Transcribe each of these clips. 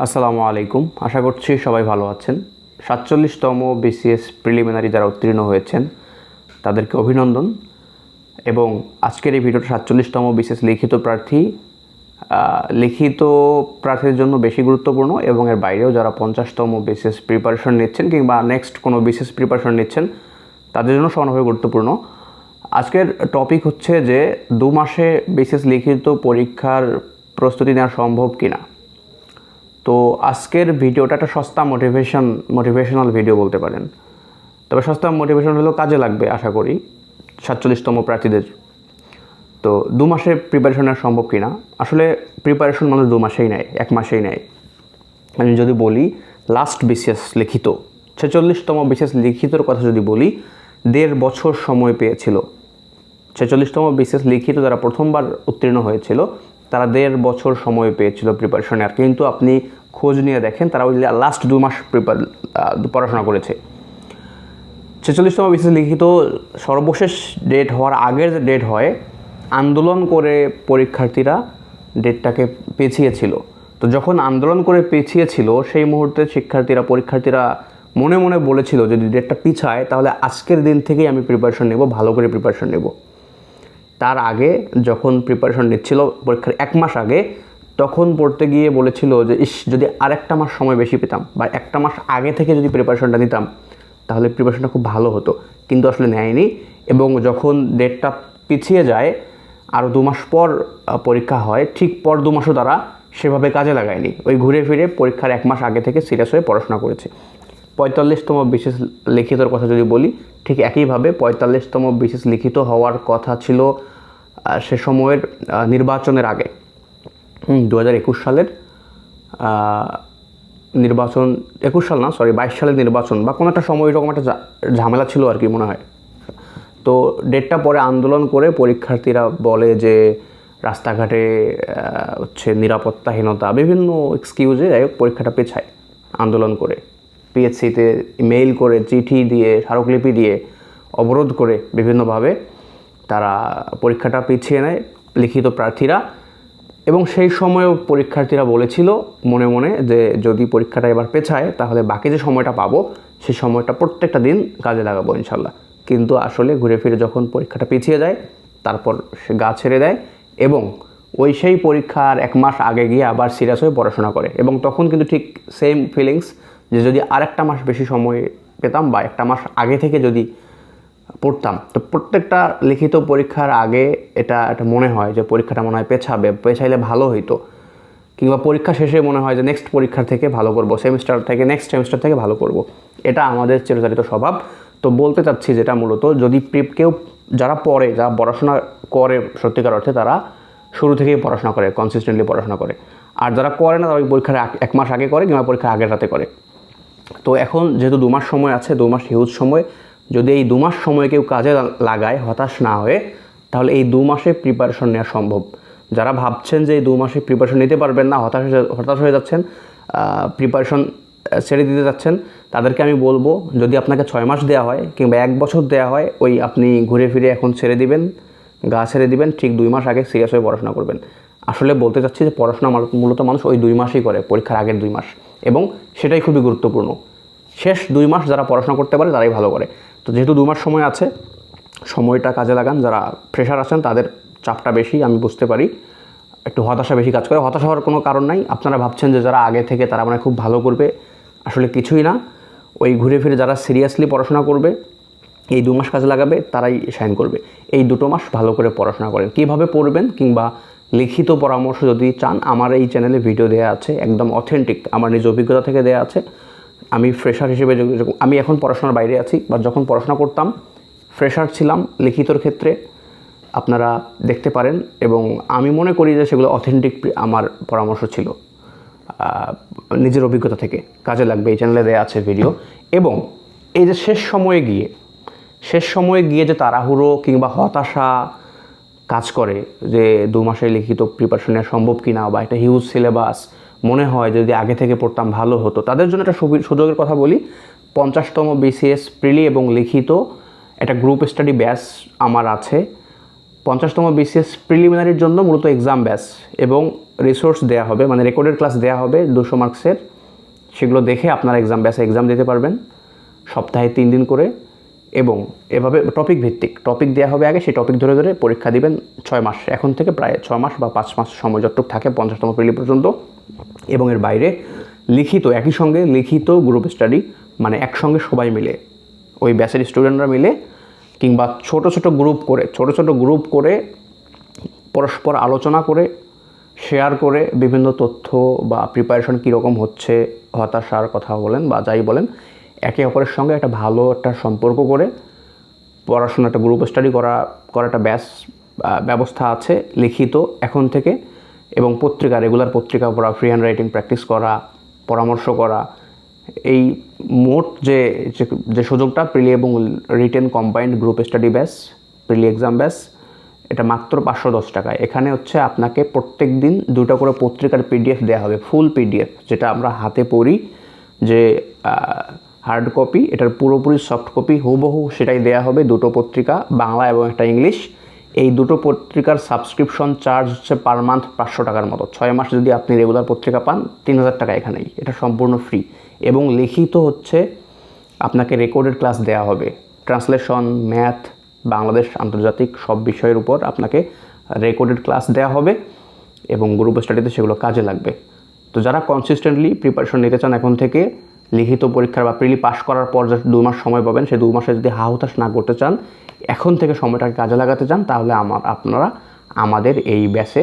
আসসালামু আলাইকুম। আশা করছি সবাই ভালো আছেন। সাতচল্লিশতম বিসিএস প্রিলিমিনারি যারা উত্তীর্ণ হয়েছেন, তাদেরকে অভিনন্দন। এবং আজকের এই ভিডিওটা সাতচল্লিশতম বিসিএস লিখিত প্রার্থী লিখিত প্রার্থীর জন্য বেশি গুরুত্বপূর্ণ এবং এর বাইরেও যারা পঞ্চাশতম বিসিএস প্রিপারেশন নিচ্ছেন কিংবা নেক্সট কোনো বিসিএস প্রিপারেশন নিচ্ছেন, তাদের জন্য সমানভাবে গুরুত্বপূর্ণ। আজকের টপিক হচ্ছে যে, দু মাসে বিসিএস লিখিত পরীক্ষার প্রস্তুতি নেওয়া সম্ভব কিনা? তো আজকের ভিডিওটা একটা সস্তা মোটিভেশন মোটিভেশনাল ভিডিও বলতে পারেন। তবে সস্তা মোটিভেশন হলেও কাজে লাগবে, আশা করি, সাতচল্লিশতম প্রার্থীদের। তো দু মাসে প্রিপারেশন নেওয়া সম্ভব কিনা? আসলে প্রিপারেশন মানুষ দু মাসেই নেয়, এক মাসেই নেয়। আমি যদি বলি লাস্ট বিসিএস লিখিত, ছেচল্লিশতম বিশেষ লিখিতর কথা যদি বলি, দেড় বছর সময় পেয়েছিল। ছেচল্লিশতম বিশেষ লিখিত যারা প্রথমবার উত্তীর্ণ হয়েছিল তারা দেড় বছর সময় পেয়েছিল প্রিপারেশনে আর কিন্তু আপনি খোঁজ নিয়ে দেখেন, তারা ওই লাস্ট দু মাস প্রিপার পড়াশোনা করেছে। ছেচল্লিশতম বিসিএস লিখিত সর্বশেষ ডেট হওয়ার আগের যে ডেট হয়, আন্দোলন করে পরীক্ষার্থীরা ডেটটাকে পেছিয়েছিল তো যখন আন্দোলন করে পেছিয়েছিল সেই মুহূর্তে শিক্ষার্থীরা, পরীক্ষার্থীরা মনে মনে বলেছিল, যদি ডেটটা পিছায়, তাহলে আজকের দিন থেকেই আমি প্রিপারেশন নেব, ভালো করে প্রিপারেশন নেব। তার আগে যখন প্রিপারেশন নিচ্ছিল পরীক্ষার এক মাস আগে, তখন পড়তে গিয়ে বলেছিল যে, ইস, যদি আরেকটা মাস সময় বেশি পেতাম বা একটা মাস আগে থেকে যদি প্রিপারেশনটা নিতাম, তাহলে প্রিপারেশনটা খুব ভালো হতো। কিন্তু আসলে নেয়নি এবং যখন ডেটটা পিছিয়ে যায় আরও দু মাস পর পরীক্ষা হয়, ঠিক পর দু মাসও তারা সেভাবে কাজে লাগায়নি। ওই ঘুরে ফিরে পরীক্ষার এক মাস আগে থেকে সিরিয়াস হয়ে পড়াশোনা করেছে। পঁয়তাল্লিশতম বিশেষ লিখিতর কথা যদি বলি ঠিক একইভাবে পঁয়তাল্লিশতম বিশেষ লিখিত হওয়ার কথা ছিল সে সময়ের নির্বাচনের আগে। দু হাজার একুশ সালের নির্বাচন, একুশ সাল না সরি বাইশ সালের নির্বাচন বা কোনো একটা সময় এরকম একটা ঝামেলা ছিল আর কি মনে হয়। তো ডেটটা পরে আন্দোলন করে পরীক্ষার্থীরা বলে যে রাস্তাঘাটে হচ্ছে নিরাপত্তাহীনতা, বিভিন্ন এক্সকিউজে যাই পরীক্ষাটা পেছায় আন্দোলন করে। পিএসসিতে মেইল করে, চিঠি দিয়ে, স্মারকলিপি দিয়ে অবরোধ করে বিভিন্নভাবে তারা পরীক্ষাটা পিছিয়ে নেয় লিখিত প্রার্থীরা। এবং সেই সময়েও পরীক্ষার্থীরা বলেছিল মনে মনে যে যদি পরীক্ষাটা এবার পেছায়, তাহলে বাকি যে সময়টা পাবো সেই সময়টা প্রত্যেকটা দিন কাজে লাগাবো ইনশাল্লাহ কিন্তু আসলে ঘুরে ফিরে যখন পরীক্ষাটা পিছিয়ে যায়, তারপর সে গা ছেড়ে দেয় এবং ওই সেই পরীক্ষার এক মাস আগে গিয়ে আবার সিরিয়াস হয়ে পড়াশোনা করে। এবং তখন কিন্তু ঠিক সেম ফিলিংস যে যদি আরেকটা মাস বেশি সময় পেতাম বা একটা মাস আগে থেকে যদি পড়তাম, তো প্রত্যেকটা লিখিত পরীক্ষার আগে এটা একটা মনে হয় যে পরীক্ষাটা মনে হয় পেছাবে, পেছাইলে ভালো হইতো। কিংবা পরীক্ষা শেষে মনে হয় যে নেক্সট পরীক্ষার থেকে ভালো করব সেমিস্টার থেকে নেক্সট সেমিস্টার থেকে ভালো করব। এটা আমাদের চিরচারিত স্বভাব। তো বলতে চাচ্ছি যেটা মূলত, যদি প্রিপ কেউ যারা পড়ে, যারা পড়াশোনা করে সত্যিকার অর্থে, তারা শুরু থেকেই পড়াশোনা করে কনসিস্টেন্টলি পড়াশোনা করে। আর যারা করে না, তারা পরীক্ষার এক- এক মাস আগে করে কিংবা পরীক্ষার আগের রাতে করে। তো এখন যেহেতু দু মাস সময় আছে দু মাস হিউজ সময়, যদি এই দু মাস সময় কেউ কাজে লাগায়, হতাশ না হয়ে, তাহলে এই দু মাসে প্রিপারেশন নেওয়া সম্ভব। যারা ভাবছেন যে এই দু মাসে প্রিপারেশন নিতে পারবেন না, হতাশ হতাশ হয়ে যাচ্ছেন প্রিপারেশন ছেড়ে দিতে যাচ্ছেন, তাদেরকে আমি বলব, যদি আপনাকে ছয় মাস দেওয়া হয় কিংবা এক বছর দেওয়া হয়, ওই আপনি ঘুরে ফিরে এখন ছেড়ে দিবেন, গা ছেড়ে দিবেন, ঠিক দুই মাস আগে সিরিয়াস হয়ে পড়াশোনা করবেন। আসলে বলতে চাচ্ছি যে পড়াশোনা মূলত মানুষ ওই দুই মাসই করে, পরীক্ষার আগের দুই মাস। এবং সেটাই খুবই গুরুত্বপূর্ণ। শেষ দুই মাস যারা পড়াশোনা করতে পারে, তারাই ভালো করে। তো যেহেতু দু মাস সময় আছে, সময়টা কাজে লাগান, যারা প্রেশার আছেন, তাদের চাপটা বেশি, আমি বুঝতে পারি। একটু হতাশা বেশি কাজ করে। হতাশা হওয়ার কোনো কারণ নাই। আপনারা ভাবছেন যে যারা আগে থেকে, তারা মানে খুব ভালো করবে, আসলে কিছুই না। ওই ঘুরে ফিরে যারা সিরিয়াসলি পড়াশোনা করবে, এই দু মাস কাজে লাগাবে, তারাই সাইন করবে। এই দুটো মাস ভালো করে পড়াশোনা করেন। কীভাবে পড়বেন কিংবা লিখিত পরামর্শ যদি চান, আমার এই চ্যানেলে ভিডিও দেওয়া আছে, একদম অথেন্টিক আমার নিজ অভিজ্ঞতা থেকে দেওয়া আছে। আমি ফ্রেশার হিসেবে আমি এখন পড়াশোনার বাইরে আছি, বা যখন পড়াশোনা করতাম ফ্রেশার ছিলাম লিখিতর ক্ষেত্রে, আপনারা দেখতে পারেন এবং আমি মনে করি যে সেগুলো অথেন্টিক আমার পরামর্শ ছিল নিজের অভিজ্ঞতা থেকে। কাজে লাগবে, এই চ্যানেলে দেওয়া আছে ভিডিও এবং এই যে শেষ সময়ে গিয়ে, শেষ সময়ে গিয়ে যে তাড়াহুড়ো কিংবা হতাশা কাজ করে যে দু মাসের লিখিত প্রিপারেশন নেওয়া সম্ভব কি না বা একটা হিউজ সিলেবাস মনে হয় যদি আগে থেকে পড়তাম ভালো হতো। তাদের জন্য একটা সুযোগের কথা বলি, পঞ্চাশতম বিসিএস প্রিলি এবং লিখিত একটা গ্রুপ স্টাডি ব্যাস আমার আছে। পঞ্চাশতম বিসিএস প্রিলিমিনারির জন্য মূলত এক্সাম ব্যাস এবং রিসোর্স দেওয়া হবে মানে রেকর্ডেড ক্লাস দেওয়া হবে দুশো মার্কসের সেগুলো দেখে আপনারা এক্সাম ব্যাসে এক্সাম দিতে পারবেন। সপ্তাহে তিন দিন করে এবং এভাবে টপিক ভিত্তিক। টপিক দেওয়া হবে আগে, সেই টপিক ধরে ধরে পরীক্ষা দিবেন ছয় মাস। এখন থেকে প্রায় ছয় মাস বা পাঁচ মাস সময় যতটুকু থাকে, পঞ্চাশতম প্রিলি পর্যন্ত। এবং এর বাইরে লিখিত, একই সঙ্গে লিখিত গ্রুপ স্টাডি মানে একসঙ্গে সবাই মিলে, ওই ব্যাচের স্টুডেন্টরা মিলে, কিংবা ছোট ছোট গ্রুপ করে, ছোট ছোট গ্রুপ করে পরস্পর আলোচনা করে শেয়ার করে বিভিন্ন তথ্য বা প্রিপারেশন কীরকম হচ্ছে, হতাশার কথা বলেন বা যাই বলেন একে অপরের সঙ্গে একটা ভালো একটা সম্পর্ক করে, পড়াশোনা একটা গ্রুপ স্টাডি করা করা একটা ব্যাস ব্যবস্থা আছে, লিখিত এখন থেকে। এবং পত্রিকা রেগুলার পত্রিকা পড়া ফ্রি হ্যান্ড রাইটিং প্র্যাকটিস করা, পরামর্শ করা, এই মোট যে, যে- সুযোগটা প্রিলি এবং রিটেন কম্বাইন্ড গ্রুপ স্টাডি ব্যাস, প্রিলি এক্সাম ব্যাস, এটা মাত্র পাঁচশো দশ টাকায় এখানে হচ্ছে আপনাকে প্রত্যেক দিন দুটো করে পত্রিকার পিডিএফ দেওয়া হবে ফুল পিডিএফ যেটা আমরা হাতে পড়ি যে হার্ড কপি, এটার পুরোপুরি সফট কপি, হুবহু সেটাই দেওয়া হবে দুটো পত্রিকা, বাংলা এবং একটা ইংলিশ। এই দুটো পত্রিকার সাবস্ক্রিপশন চার্জ হচ্ছে পার মান্থ পাঁচশো টাকার মতো। ছয় মাস যদি আপনি রেগুলার পত্রিকা পান, তিন হাজার টাকা এখানেই। এটা সম্পূর্ণ ফ্রি এবং লিখিত হচ্ছে, আপনাকে রেকর্ডেড ক্লাস দেওয়া হবে। ট্রান্সলেশন ম্যাথ বাংলাদেশ, আন্তর্জাতিক সব বিষয়ের উপর আপনাকে রেকর্ডেড ক্লাস দেওয়া হবে এবং গ্রুপ স্টাডিতে সেগুলো কাজে লাগবে। তো যারা কনসিস্টেন্টলি প্রিপারেশন নিতে চান এখন থেকে লিখিত পরীক্ষার বা প্রিলি পাস করার পর যে দু মাস সময় পাবেন। সেই দু মাসে যদি হাহুতাশ না করতে চান, এখন থেকে সময়টাকে কাজে লাগাতে চান, তাহলে আমার, আপনারা আমাদের এই ব্যাসে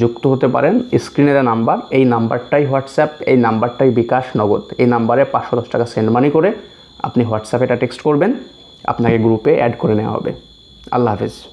যুক্ত হতে পারেন। স্ক্রিনের নাম্বার, এই নাম্বারটাই হোয়াটসঅ্যাপ, এই নাম্বারটাই বিকাশ নগদ। এই নাম্বারে পাঁচশো দশ টাকা সেন্ড মানি করে আপনি হোয়াটসঅ্যাপে এটা টেক্সট করবেন, আপনাকে গ্রুপে অ্যাড করে নেওয়া হবে। আল্লাহ হাফেজ।